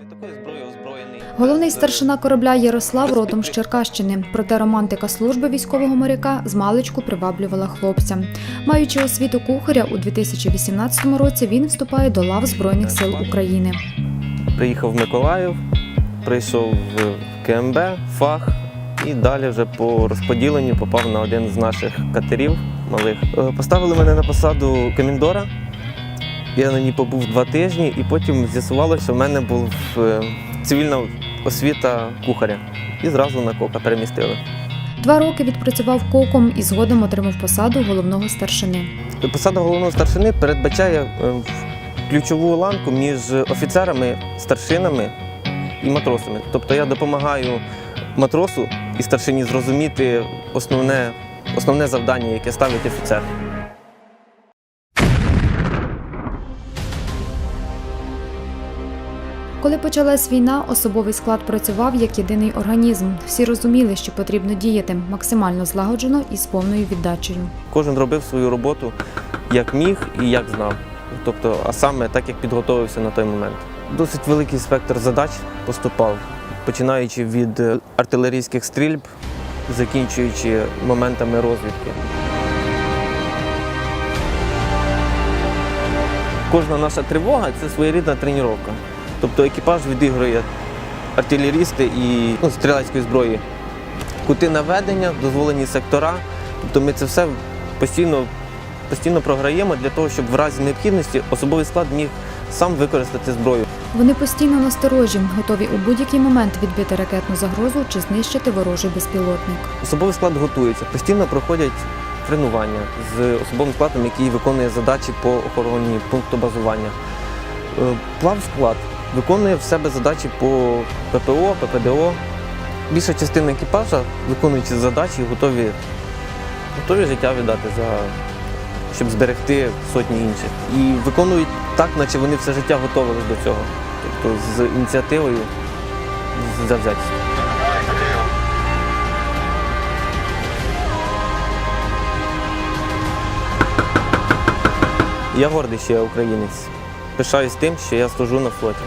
Не такою зброєю озброєний. Головний старшина корабля Ярослав родом з Черкащини. Проте романтика служби військового моряка з маличку приваблювала хлопця. Маючи освіту кухаря, у 2018 році він вступає до лав Збройних сил України. Приїхав в Миколаїв, прийшов в КМБ, фах і далі вже по розподіленню попав на один з наших катерів малих. Е, Поставили мене на посаду коміндора. Я на ній побув два тижні, і потім з'ясувалося, що в мене був е, цивільна освіта кухаря. І зразу на кока перемістили. Два роки відпрацював коком і згодом отримав посаду головного старшини. Посада головного старшини передбачає е, ключову ланку між офіцерами, старшинами і матросами. Тобто я допомагаю матросу і старшині зрозуміти основне, основне завдання, яке ставить офіцер. Коли почалась війна, особовий склад працював як єдиний організм. Всі розуміли, що потрібно діяти максимально злагоджено і з повною віддачею. Кожен робив свою роботу як міг і як знав. Тобто, а саме так, як підготовився на той момент. Досить великий спектр задач поступав, починаючи від е, артилерійських стрільб, закінчуючи моментами розвідки. Кожна наша тривога це своєрідна тренування. Тобто екіпаж відігрує артилерісти і ну, стрілецької зброї. Кути наведення, дозволені сектора. Тобто ми це все постійно, постійно програємо для того, щоб в разі необхідності особовий склад міг сам використати зброю. Вони постійно насторожі, готові у будь-який момент відбити ракетну загрозу чи знищити ворожий безпілотник. Особовий склад готується, постійно проходять тренування з особовим складом, який виконує задачі по охороні пункту базування. Е, Плавсклад виконує в себе задачі по ППО, ППДО. Більша частина екіпажа, виконуючи задачі, готові, готові життя віддати, за, щоб зберегти сотні інших. І виконують так, наче вони все життя готувалися до цього. Тобто з ініціативою, з. Я гордий, що я українець. Пишаюсь тим, що я служу на флоті.